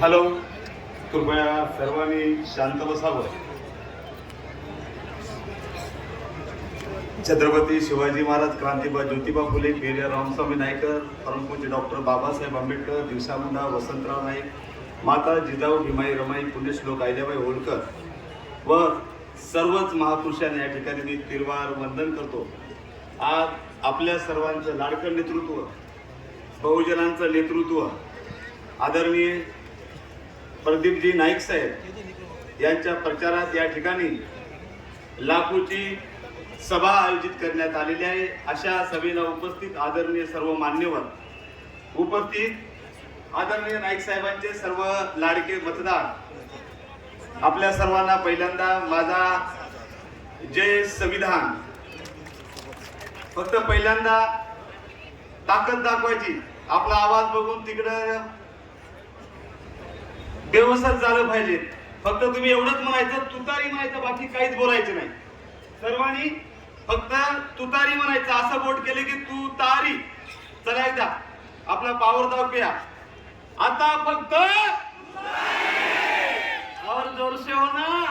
Hello कृपया सर्वांनी शांत बसावं. छत्रपती शिवाजी महाराज क्रांतीबा ज्योतिबा फुले पेरिया रामस्वामी नायकर परमपूज्य डॉक्टर बाबासाहेब आंबेडकर दिवसामुंडा वसंतराव नाईक माता जिजाऊ भीमाई रमाई पुण्यश्लोक अहिल्याबाई होळकर. व सर्वच महापुरुषांना या ठिकाणी मी तिरवार वंदन करतो. आज आपल्या सर्वांचं लाडकं नेतृत्व बहुजनांचं नेतृत्व आदरणीय प्रदीपजी नाईक साहेब यांच्या प्रचारात या ठिकाणी लाखोची सभा आयोजित करण्यात आलेली आहे. अशा सभेला उपस्थित आदरणीय सर्व मान्यवर उपस्थित आदरणीय नाईक साहेबांचे सर्व लाडके मतदार आपल्या सर्वांना पहिल्यांदा माझा जय संविधान. फक्त पहिल्यांदा ताकद दाखवायची. आपला आवाज बघून तिकडं व्यवस्थित झालं पाहिजे. फक्त तुम्ही एवढंच म्हणायचं तुतारी म्हणायचं बाकी काहीच बोलायचं नाही. सर्वांनी फक्त तुतारी म्हणायचं. असं बोट केले की तू तारी चला एकदा आपला पावर दाखवूया आता फक्त और जोरसे हो ना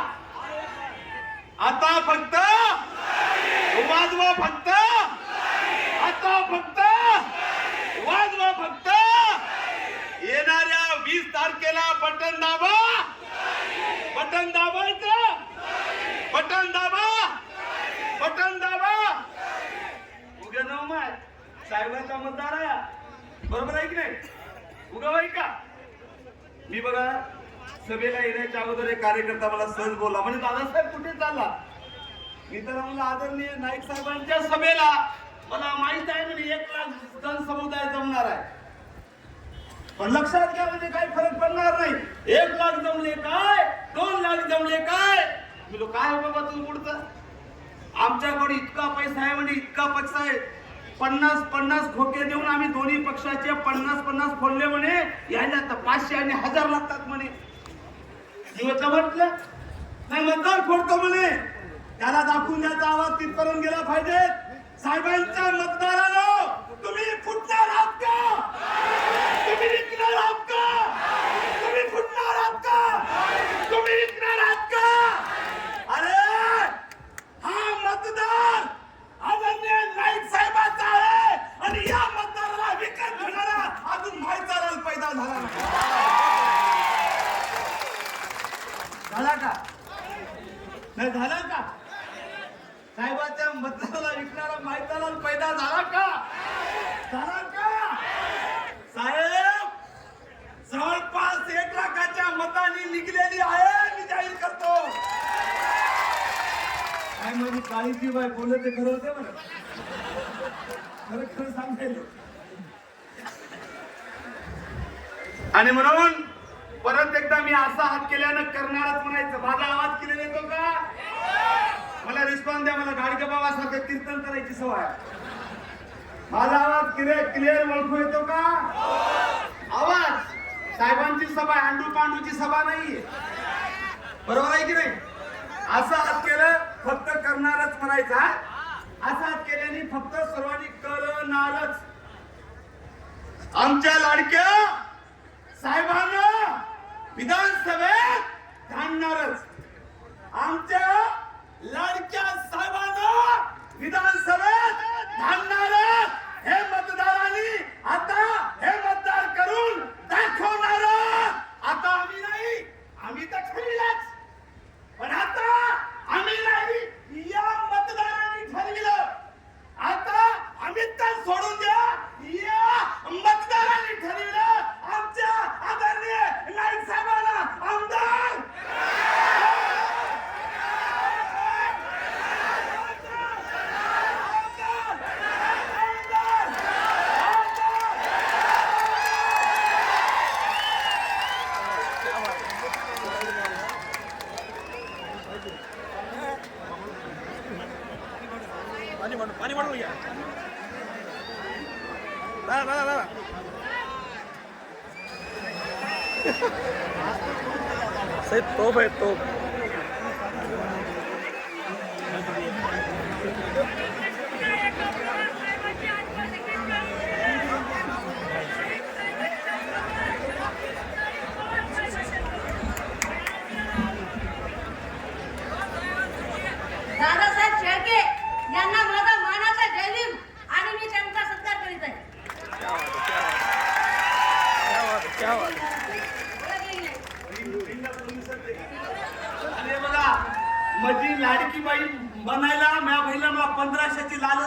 आता फक्त वाजवा फक्त आता फक्त वाजवा फक्त येणाऱ्या वीस तारखेला बटन दाबा. बटन दाबायचं बटन दाबा. बटन दाबा. उगा नव माय. साहेबांचा मतदार आहे. बरोबर आहे की नाही? उगा बाई का? मी बघा सभेला येण्याच्या अगोदर एक कार्यकर्ता मला सहज बोलला. म्हणजे दादासाहेब कुठे चालला? मी तर मला आदरणीय नाईक साहेबांच्या सभेला. मला माहीत आहे म्हणजे एक लाख जन समुदाय जमणार आहे. पण लक्षात घ्या म्हणजे काही फरक पडणार नाही. एक लाख जमले काय? दोन लाख जमले काय? मी काय हो बाबा तू पुढचं? आमच्याकडे इतका पैसा आहे म्हणजे इतका पैसा आहे. पन्नास पन्नास खोके देऊन आम्ही दोन्ही पक्षाचे पन्नास पन्नास फोडले म्हणे. यायला तर पाचशे आणि हजार लागतात म्हणे. दिवस म्हटलं नाही मतदार फोडतो म्हणे. त्याला दाखवून द्यायचा आवाज तिथपर्यंत गेला पाहिजे. साहेबांच्या मतदाराला तुम्ही फुटणार आहात का? तुम्ही विकणार आहात का? तुम्ही फुटणार आहात का? तुम्ही विकणार आहात का? अरे हा मतदार आदरणीय नाईक साहेबाचा आहे. आणि या मतदाराला विकत घेणारा अजून माहिती पैदा झाला झाला का? नाही झाला का? साहेबाच्या मतदाराला विकणारा माहिताला पैदा झाला का? झाला का साहेब जवळपास एक लाखाच्या मतानी निघलेली आहे मी जाहीर करतो. काय माझी काळीची बाय बोलत ते खरं होते म्हणा. खरं खरं सांगायला आणि म्हणून परत एकदा मी असा हात केल्यानं करणारच म्हणायचं. माझा आवाज केलेला येतो का? मला रिस्पॉन्स द्या मला गाडगे बाबासारखं कीर्तन करायची सवय आहे. माझा आवाज क्लिअर क्लिअर ओळखू येतो का? आवाज. साहेबांची सभा आहे, पांडूची सभा नाही. बरोबर आहे की नाही? असं हात केलं फक्त करणारच म्हणायचं असं हात केल्याने फक्त सर्वांनी करणारच आमच्या लाडक्या साहेबांना विधानसभेत धाडणारच आमच्या लाडक्या साहेबांना विधानसभेत धाडणारच हे मतदारांनी आता हे मतदार करून दाखवणार. आता आम्ही नाही आम्ही तर ठरविलंच. पण आता आम्ही नाही या मतदारांनी ठरविलं. आता आम्ही तर सोडून द्या या मतदारांनी ठरविलं आमच्या आदरणीय नाईक साहेबांना आमदार पाणी मांडू पाणी मांडू घ्या दादा दादा दादा साहेब तोप आहे तोप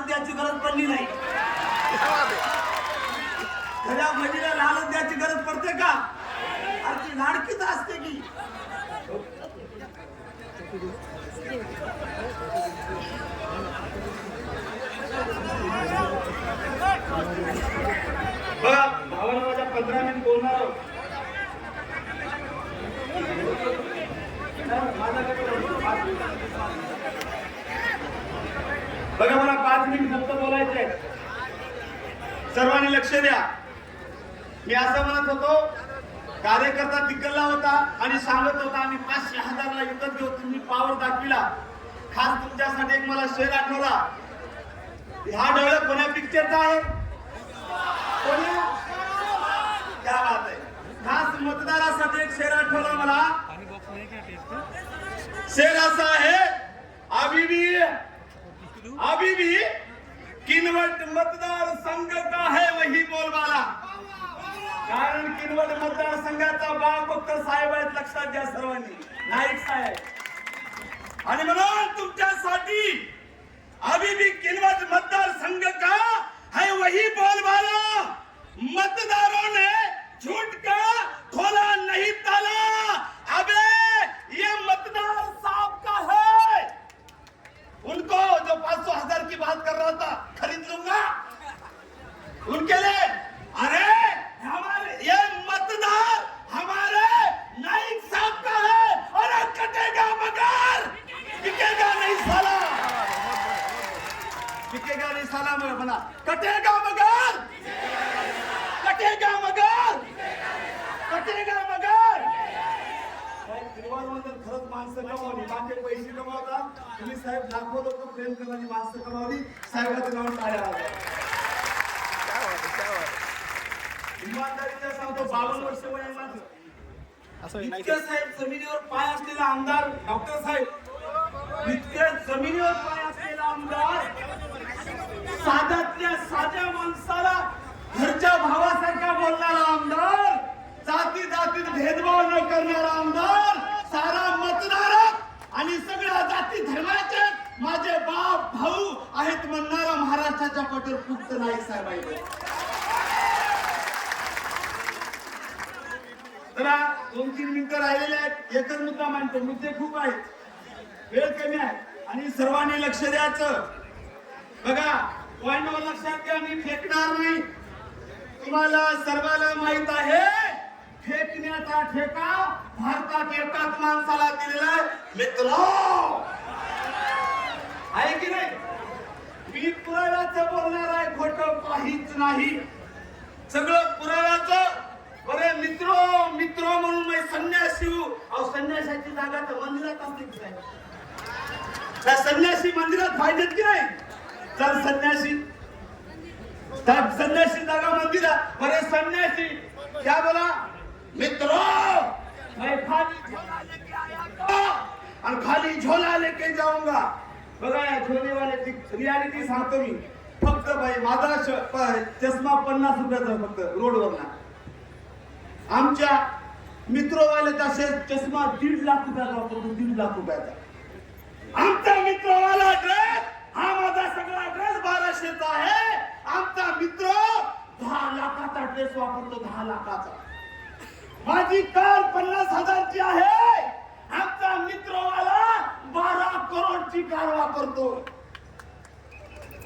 द्यायची गरज पडली नाही खऱ्या बहिणीला लालच द्यायची गरज पडते का अरे ती लाडकीच असते की बघा भावाला माझ्या पंधरा मिनिट बोलणार आहोत. बघा मला पाच मिनिट फक्त बोलायचे सर्वांनी लक्ष द्या. मी असं म्हणत होतो कार्यकर्ता तिकडला होता आणि सांगत होता आम्ही पाचशे हजारला विकत घेऊ तुम्ही पावर दाखविला. खास तुमच्यासाठी एक मला शेर आठवला. हा डोळे कोण्या पिक्चरचा आहे? कोण्या बात आहे. खास मतदारासाठी एक शेर आठवला मला. शेर असा आहे अभी भी अभी भी किनवट मतदार संघ का है वही बोलबाला. कारण किनवट मतदार संघाचा बाप फक्त साहेब आहेत लक्षात घ्या सर्वांनी. नाईक साहेब. आणि म्हणून तुमच्यासाठी अभी भी किनवट मतदार संघ का है वही बोलबाला? मतदारों ने झूठ का खोला नहीं ताला. उनको जो पाँच सौ हज़ार की बात कर रहा था, खरीद लूँगा। उनके लिए, अरे, हमारे, ये मतदार हमारे नाइक साहब का है अरे कटेगा मगर। बिकेगा नहीं साला। बिकेगा नहीं साला मैं बना। कटेगा मगर। कटेगा मगर। कटेगा मगर। श्रीवारमधून खरंच माणसं कमावली. बाकी पैसे कमावतात. तुम्ही साहेब लाखो लोक प्रेम करणारी माणसं कमावली. साहेबाचं नाव टाळ्या सांगतो बावन्न वर्ष वय माझं. इतके साहेब जमिनीवर पाय असलेला आमदार डॉक्टर साहेब. इतके जमिनीवर पाय असलेला आमदार साध्यातल्या साध्या माणसाला घरच्या भावासारखा बोलणारा आमदार जाती जातीत भेदभाव न करणारा आमदार सारा मतदार आणि सगळ्या जाती धर्माचे माझे बाप भाऊ आहेत म्हणणारा महाराष्ट्राच्या पटेल फुक्त नाही साहेब जरा दोन तीन मिनिटं राहिलेले आहेत. एकच मुद्दा मांडतो. मुद्दे खूप आहेत. वेळ कमी आहे. आणि सर्वांनी लक्ष द्यायचं. बघा पॉईंट लक्षात घ्या मी फेकणार नाही. तुम्हाला सर्वांना माहीत आहे. फेकण्याचा ठेका भारतात एकाच माणसाला दिलेला आहे. मित्र! आहे की नाही? मी पुराव्याचं बोलणार आहे खोट काहीच नाही. सगळं पुराव्याचं? बरे मित्र मित्र म्हणून मी संन्यासी अहो संन्यासाची जागा तर मंदिरात असते की त्या संन्यासी मंदिरात पाहिजेत की नाही? चल संन्यासी. त्या संन्यासी जागा मंदिरात. बरे संन्यासी. क्या बोला? मित्रो मैं खाली झोला लेके आया और खाली झोला लेके जाऊंगा। बघा या झोलेवाल्याची रियालिटी सांगतो मी. फक्त बाई माझा चष्मा पन्नास रुपयाचा फक्त रोडवरना आमच्या मित्रवाल्याचा चष्मा दीड लाख रुपयाचा वापरतो दीड लाख रुपयाचा. आमचा मित्रवाला ड्रेस हा माझा सगळा ड्रेस बाराशेचा आहे. आमचा मित्र दहा लाखाचा ड्रेस वापरतो दहा लाखाचा. माझी कार पन्नास हजारची आहे. आमचा मित्रवाला बारा करोडची कार वापरतो.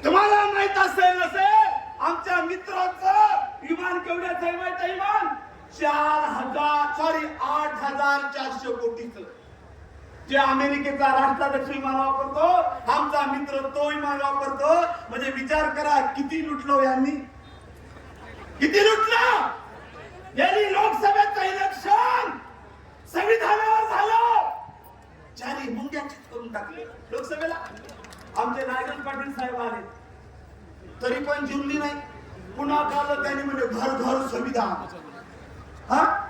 तुम्हाला माहीत असेल नसेल आमच्या मित्राचं विमान केवढ्याच आहे माहीत आहे विमान चार हजार सॉरी आठ हजार चारशे कोटीचं. जे अमेरिकेचा राष्ट्राध्यक्ष विमान वापरतो आमचा मित्र तो विमान वापरतो. म्हणजे विचार करा किती लुटलो यांनी? किती लुटलं? यांनी लोकसभेचं इलेक्शन संविधानावर झालं. चारी मुंग्याचित करून टाकले. लोकसभेला आमचे नायगन पाटील साहेब आले. तरी पण जिंकली नाही. पुन्हा काल त्यांनी म्हणजे घर घर संविधान. हा?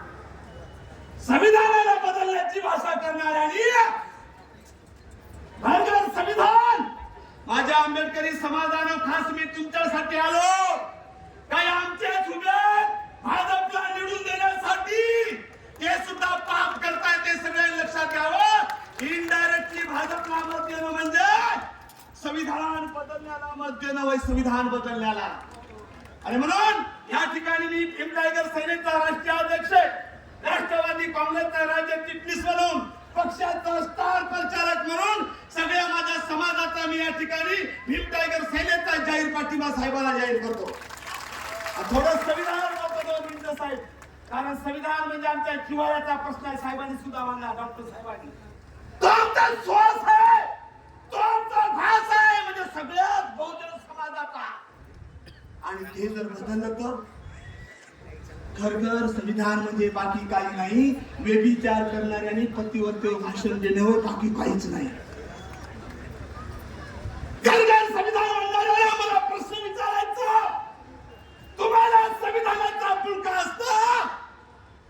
संविधानाला बदलण्याची भाषा करणाऱ्यांनी घर घर संविधान. माझ्या आंबेडकरी समाजानं खास मी तुमच्यासाठी आलो. काय आमच्या उमेद? भाजपला निवडून देण्यासाठी ते सुद्धा पाप करताय ते सगळे लक्षात घ्यावं. इनडायरेक्टली भाजपला मत देणं म्हणजे संविधान बदलण्याला मत देणं वय संविधान बदलण्याला. आणि म्हणून या ठिकाणी मी भीम टायगर सेनेचा राष्ट्रीय अध्यक्ष राष्ट्रवादी काँग्रेसचा राज्य चिटणीस म्हणून पक्षाचा स्टार प्रचारक म्हणून सगळ्या माझ्या समाजाचा मी या ठिकाणी भीम टायगर सेनेचा जाहीर पाठिंबा साहेबांना जाहीर करतो. थोडं संविधान बघतो साहेब कारण संविधान म्हणजे आमच्या जिवाळ्याचा प्रश्न आहे. साहेबांनी सुद्धा मांडला डॉक्टर साहेबांनी. तो आमचा श्वास आहे तो आमचा घास आहे म्हणजे बहुजन समाजाचा. आणि ते जर बदललं तर? खरखर संविधान म्हणजे बाकी काही नाही. व्यभिचार करणाऱ्यांनी पतीवरते भाषण देणे होय बाकी काहीच नाही घरघर संविधान म्हणणाऱ्याला मला प्रश्न विचारायचा तुम्हाला संविधानाचा पुलका असता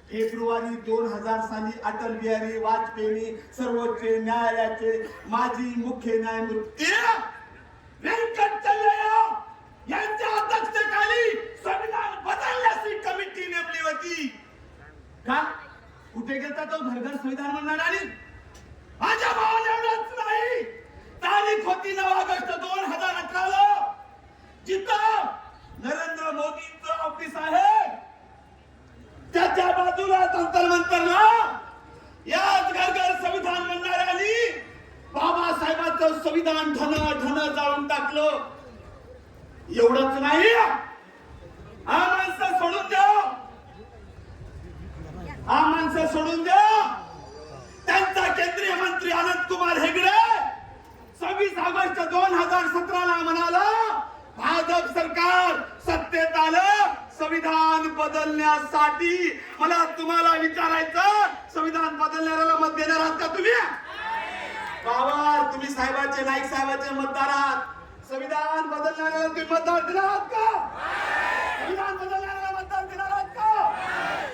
फेब्रुवारी दोन हजार साली अटल बिहारी वाजपेयी सर्वोच्च न्यायालयाचे माजी मुख्य न्यायमूर्ती व्यंकटचलैया यांच्या अध्यक्षतेखाली संविधान बदलण्याची कमिटी नेमली होती. का? कुठे गेला तो घर संविधान म्हणणार आणि माझ्या भावाने एवढंच नाही तारीख होती नऊ ऑगस्ट दोन हजार अठराला जिथं नरेंद्र मोदींचं ऑफिस आहे त्याच्या बाजूला तंतर मंतरला याच घर घर संविधान म्हणणाऱ्यांनी बाबासाहेबांचं संविधान धन धन जाळून टाकलं एवढंच नाही हा माणसं सोडून द्या हा माणसं सोडून द्या त्यांचा केंद्रीय मंत्री अनंत कुमार हेगडे सव्वीस ऑगस्ट दोन हजार सतराला म्हणाला भाजप सरकार सत्तेत आलं संविधान बदलण्यासाठी मला तुम्हाला विचारायचं संविधान बदलणाऱ्याला मत देणार आहात का तुम्ही? बाबा तुम्ही साहेबाचे नाईक साहेबाचे मतदार आहात. संविधान बदलणाऱ्याला तुम्ही मतदार देणार आहात का? संविधान बदलणाऱ्याला मतदान देणार आहात का?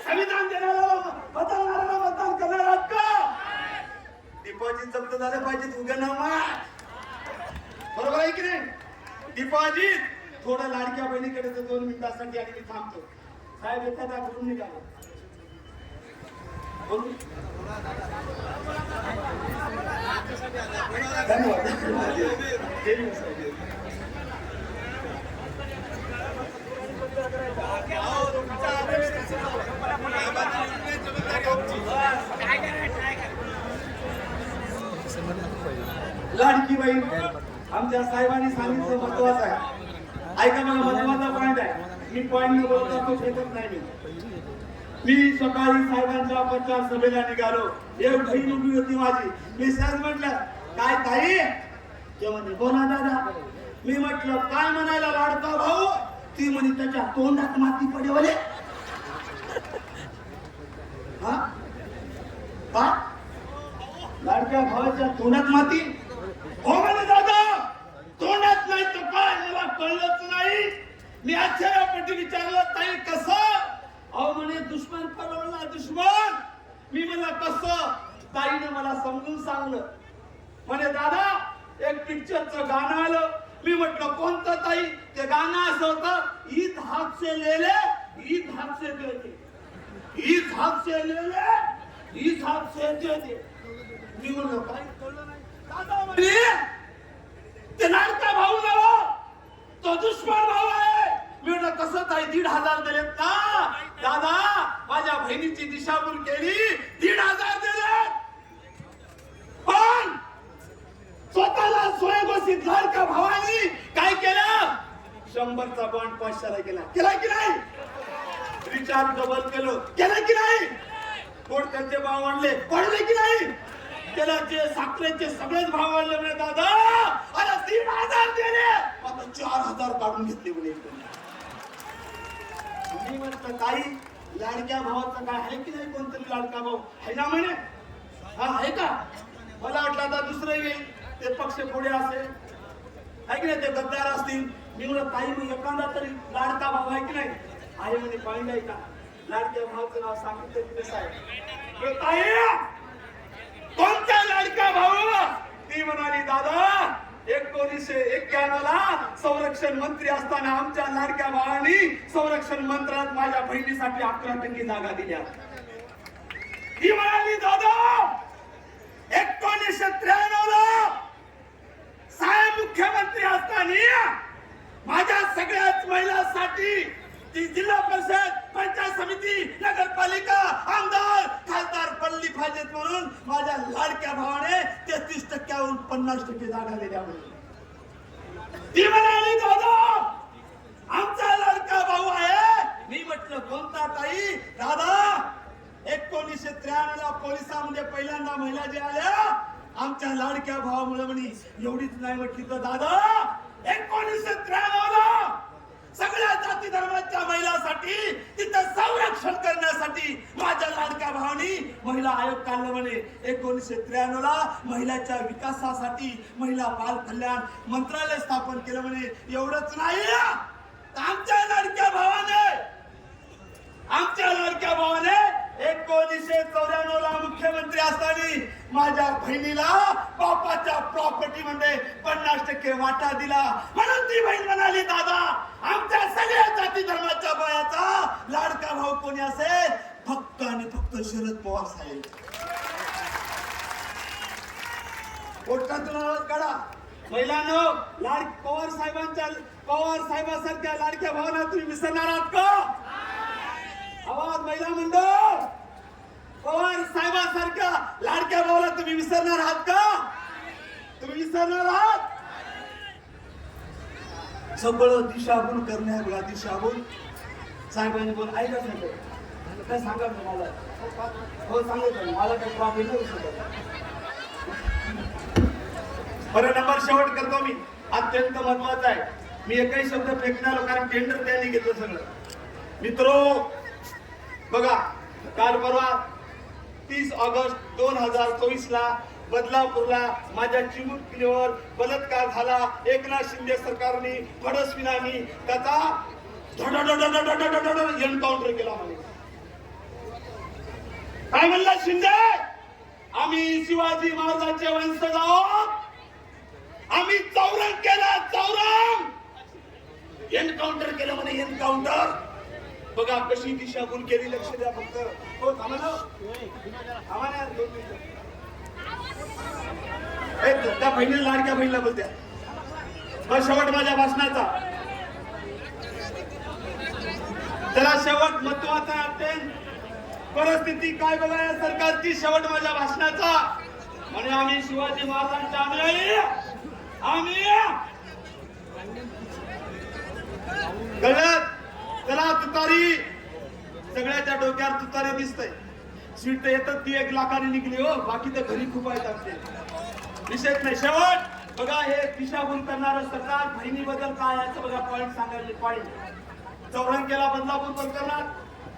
संविधान देणाऱ्याला बदलणाऱ्याला मतदान करणार आहात का? डिपॉझिट जप्त झालं पाहिजे उद्या नाव. बरोबर आहे की नाही? डिपॉझिट थोडं लाडक्या बहिणीकडे तर दोन मिनिटासाठी आणि मी थांबतो. साहेब येतात करून निघालो. धन्यवाद. लाडकी बहीण आमच्या साहेबांनी सांगितलं महत्वाचं आहे. ऐका मला महत्त्वाचा पॉइंट आहे. मी पॉइंट न बोलता तो फेकत नाही मी. मी सकाळी साहेबांच्या प्रचार सभेला निघालो. एक बहीण उभी होती माझी. मी सहज म्हटलं काय ताई? ते म्हणे बोला दादा. मी म्हटलं काय म्हणायला लाडका भाऊ? ती म्हणे त्याच्या तोंडात माती पडेवले हा? हा? लाडक्या भावाच्या तोंडात माती? हो म्हणे दादा तोंडात नाही तर काय मला कळलंच नाही. मी आश्चर्यपटी विचारलं ताई कसं? अहो म्हणे दुश्मन पळवला दुश्मन. मी म्हणला कसं? ताईने मला समजून सांगलं. म्हणे दादा एक पिक्चरचं गाणं आलं. मी म्हटलं कोणतं ताई? ते गाणं असं होतं ईद हात से लेले ईद हात से दे दे. ईद हात से लेले ईद हात से दे दे. मी म्हणलं काय कळलं नाही. दादा म्हणे ते लाडका भाऊ नव तो दुश्मन भाऊ आहे मी म्हटलं कसं ताई दीड हजार दिलेत ना दादा माझ्या बहिणीची दिशाभूल केली दीड हजार दिलेत. पण स्वतःला स्वयंघोषित लाडका भावानी? काय केलं? शंभरचा बॉन्ड पाचशेला केला केला की नाही? रिचार्ज डबल केलो. केलं की नाही? कोणत्याचे भाव वाढले वाढले की नाही? तेलाचे साखरेचे सगळेच भाव वाढले म्हणे दादा. अरे तीन हजार दिले चार हजार काढून घेतले म्हणे मी म्हणत काही लाडक्या भावाचा काय आहे की नाही कोणतरी लाडका भाऊ? आहे ना म्हणे? हा आहे का? मला वाटलं आता दुसरं येईल. ते पक्ष पुढे असेल. आहे की नाही? ते गद्दार असतील. मी म्हणत ताई मग एखादा तरी लाडका भाऊ आहे की नाही? आहे म्हणे पाहिजे आहे का? लाडक्या भावाचं नाव सांगितलं की कसं आहे कोणत्या लाडक्या लाडका भाऊ ती म्हणाली दादा एकोणीसशे एक्क्याण्णवला संरक्षण मंत्री असताना आमच्या लाडक्या भावानी संरक्षण मंत्रात माझ्या बहिणीसाठी अकरा टक्के जागा दिल्या. ही म्हणाली दादा एकोणीसशे त्र्याण्णव ला साहेब मुख्यमंत्री असताना माझ्या सगळ्याच महिलांसाठी जिल्हा परिषद पंचायत समिती नगरपालिका आमदार खासदार पडली पाहिजेत म्हणून माझ्या लाडक्या भावाने तेहतीस टक्क्यावरून पन्नास टक्के जागा दिल्या ती म्हणाली दादा आमचा लाडका भाऊ आहे. मी म्हटलं कोणता ताई? दादा एकोणीसशे त्र्याण्णव ला पोलिसांमध्ये पहिल्यांदा महिला जे आल्या आमच्या लाडक्या भावामुळे म्हणे एवढीच नाही म्हटली तर दादा एकोणीसशे त्र्याण्णव ला सगळ्या जाती धर्माच्या महिलांसाठी तिथं संरक्षण करण्यासाठी माझ्या लाडक्या भावनी महिला आयोग काढलं म्हणे. एकोणीसशे त्र्याण्णव ला महिलाच्या विकासासाठी महिला बाल कल्याण मंत्रालय स्थापन केलं म्हणे. एवढंच नाही आमच्या लाडक्या भावाने आमच्या लाडक्या भावाने एकोणीसशे चौऱ्याण्णव ला मुख्यमंत्री असताना माझ्या बहिणीला बापाच्या प्रॉपर्टी मध्ये पन्नास टक्के वाटा दिला. म्हणून ती बहीण म्हणाली दादा आमच्या सगळ्या जाती धर्माच्या बायाचा लाडका भाऊ कोणी असेल? फक्त आणि फक्त शरद पवार साहेब. पोटातून काढा. महिलांनो लाड पवार साहेबांच्या पवार साहेबांसारख्या लाडक्या भावना तुम्ही विसरणार आहात का? आवाज महिला मंडळ. पवार साहेबांसारख्या लाडक्या भावाला तुम्ही विसरणार आहात का? तुम्ही विसरणार आहात? सगळं दिशाभूल करण्या बघा दिशाभूल. साहेबांनी बोल ऐका साहेब. काय सांगा ना मला? हो सांगितलं मला काही प्रॉब्लेम नाही शकत. बरं नंबर शेवट करतो मी. अत्यंत महत्त्वाचा आहे. मी एकही शब्द फेकणार कारण टेंडर त्यांनी घेतलं सगळं. मित्रो बघा काल परवा तीस ऑगस्ट दोन हजार चोवीस ला बदलापूरला माझ्या चिमुकलीवर बलात्कार झाला. एकनाथ शिंदे सरकारने फडसविनानी त्याचा एन्काउंटर केला म्हणे काय म्हणला शिंदे? आम्ही शिवाजी महाराजांचे वंशज आहोत. आम्ही चौरंग केला चौरंग! एन्काउंटर केलं म्हणे एन्काउंटर! बघा कशी दिशाभूल केली लक्ष द्या फक्त. हो थांबा ना. थांबा ना दोन मिनिटं. त्या बहिणीला लाडक्या बहिणीला बोलत्या मग शेवट माझ्या भाषणाचा. त्याला शेवट महत्त्वाचा अत्यंत परिस्थिती काय बघा या सरकारची शेवट माझ्या भाषणाचा. म्हणजे आम्ही शिवाजी महाराजांच्या अनुयायी आम्ही. गलत. त्याला तुतारी सगळ्याच्या डोक्यावर तुतारी दिसतय सीट तर येतात ती एक लाखाने निघली हो बाकी तर घरी खूप आहेत आमचे विषयच नाही शेवट बघा हे दिशाभूल करणार सरकार बहिणीबद्दल काय याचं बघा पॉईंट सांगायचे पॉईंट चौरंगेला बदलापूर करणार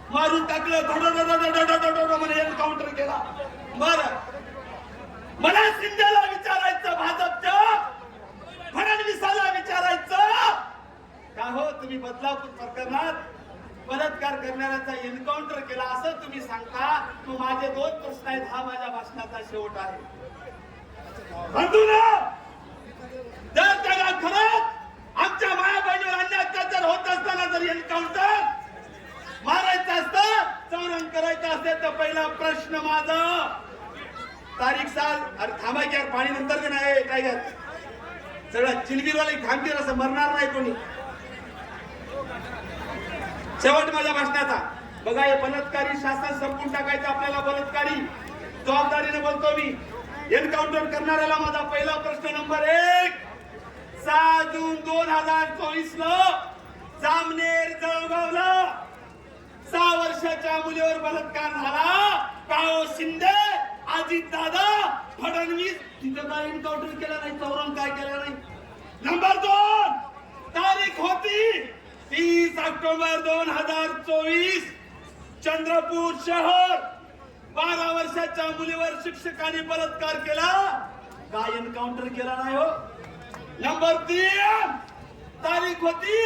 मारून टाकलं धडधडधडधडधडधड म्हणे एन्काउंटर केला बर मला शिंदेला विचारायचं भाजपच्या फडणवीसाला विचारायचं का हो तुम्ही बदलापूर प्रकरणात बलात्कार करणाऱ्याचा एन्काउंटर केला असं तुम्ही सांगता तो माझे दोन प्रश्न आहेत हा माझ्या भाषणाचा शेवट आहे. जर त्याला खरंच आमच्या माया बहिणीवर अन्य अत्याचार होत असताना जर एन्काउंटर मारायचं असतं चौरण करायचं असेल तर पहिला प्रश्न माझा तारीख साल अरे थांबा की यार पाणी नंतर का नाही टायगर सगळं चिलबिरवाले थांबतील असं मरणार नाही कोणी. शेवट माझ्या भाषणाचा. बघा हे बलात्कारी शासन संपून टाकायचं आपल्याला बलात्कारी. जबाबदारीने बोलतो मी. एन्काउंटर करणाऱ्याला माझा पहिला प्रश्न नंबर एक. सहा जून दोन हजार चोवीस ला जामनेर जळगावला सहा वर्षाच्या मुलीवर बलात्कार झाला. काळो शिंदे अजित दादा फडणवीस. तिथं काय एन्काउंटर केलं नाही? चौरंग काय केलं नाही? नंबर दोन. तारीख होती. तीस ऑक्टोबर दोन हजार चोवीस चंद्रपूर शहर. बारा वर्षाच्या मुलीवर शिक्षकाने बलात्कार केला. काय एन्काउंटर केला नाही हो? नंबर तीन तारीख होती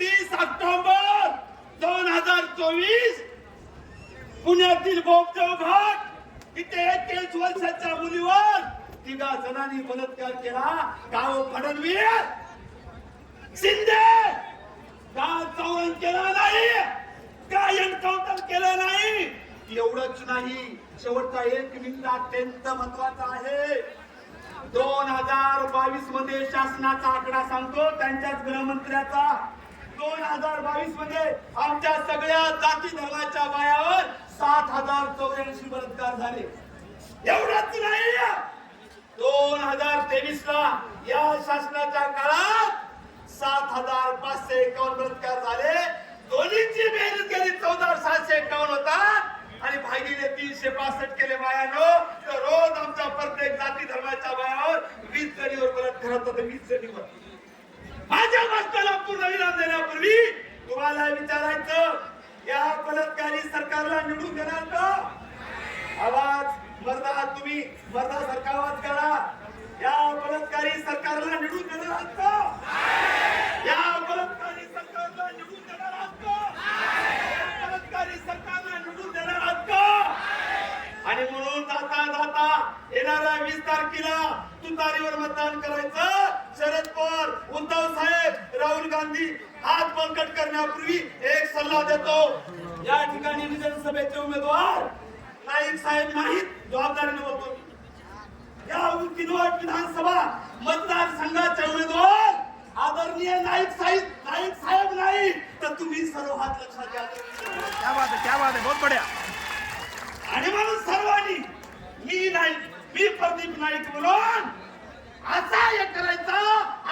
तीस ऑक्टोबर दोन हजार चोवीस. पुण्यातील बोगदेव घाट इथे एकवीस वर्षाच्या मुलीवर तिघा जणांनी बलात्कार केला. गाव फडणवीस. शिंदे! का चौरण केला नाही. का एन्काउंटर केलं नाही. एवढंच नाही. शेवटचा एक मिनिट अत्यंत महत्त्वाचा आहे. दोन हजार बावीसमध्ये शासनाचा आकडा सांगतो त्यांच्याच गृहमंत्र्याचा. दोन हजार बावीसमध्ये आमच्या सगळ्या जाती धर्माच्या बायावर सात हजार चौऱ्याऐंशी बलात्कार झाले. एवढंच नाही. दोन हजार तेवीस ला या शासनाच्या काळात सात हजार पाचशे एकावन्न बलात्कार झाले. दोन्हीची बेरीज गेली चौदा सातशे एकावन्न होतात. आणि भागीने तीनशे पासष्ट केले बायानो. तर रोज आमच्या प्रत्येक जाती धर्माच्या बायावर वीस जणीवर बलात्कार होता वीस जणीवर. माझ्या वाचनाला पूर्ण विराम देण्यापूर्वी तुम्हाला विचारायचं या बलात्कारी सरकारला निवडून देणार का? आवाज मर्दा तुम्ही मर्दा सरकार आवाज करा या बलात्कारी सरकारला निवडून देणार आहात का या बलात्कारी सरकारला निवडून देणार आहात का बलात्कारी सरकारला निवडून देणार आहात का आणि म्हणून जाता जाता येणाऱ्या वीस तारखेला तुतारीवर मतदान करायचं. शरद पवार उद्धव साहेब राहुल गांधी हात बळकट करण्यापूर्वी एक सल्ला देतो. या ठिकाणी विधानसभेचे उमेदवार नाईक साहेब नाहीत जबाबदारीने बोलतो. या किनवट विधानसभा मतदारसंघाचे उमेदवार आदरणीय नाईक साहेब नाईक साहेब नाही. तर तुम्ही सर्व हात लक्षात घ्या. क्या बात है क्या बात है बहुत बढ़िया. आणि म्हणून सर्वांनी मी नाही मी प्रदीप नाईक म्हणून असा हे करायचा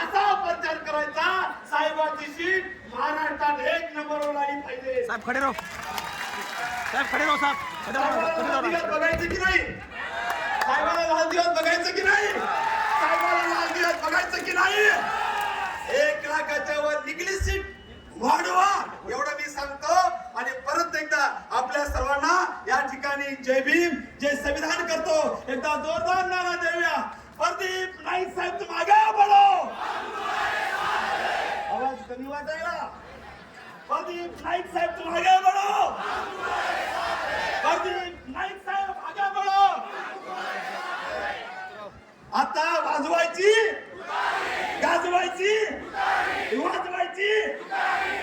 असा प्रचार करायचा साहेबाची सीट महाराष्ट्रात एक नंबरवर आली पाहिजे. साहब खड़े रहो साहब खड़े रहो साहब. खड़े रहो बघायचं की नाही? साहेबाला लाल दिवस बघायचं की नाही? साहेबाला लाल दिवस बघायचं की नाही? एक लाखाच्या वर निघली सीट. वाढवा एवढं मी सांगतो. आणि परत एकदा आपल्या सर्वांना या ठिकाणी जय भीम जे संविधान करतो. एकदा जोरदार नारा देऊया. प्रदीप नाईक साहेब तुम आगे बोलो आवाज कमी वाटायला प्रदीप नाईक साहेब तुम आगे बोलो प्रदीप नाईक साहेब आगे बढो आता वाजवायची गाजवायची? वाजवायची?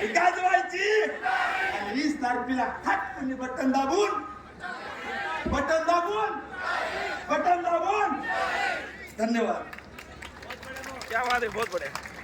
गाजवायची? आणि वीस तारखेला खटकन बटन दाबून. बटन दाबून. बटन दाबून. धन्यवाद. क्या बात है बहुत बढ़िया.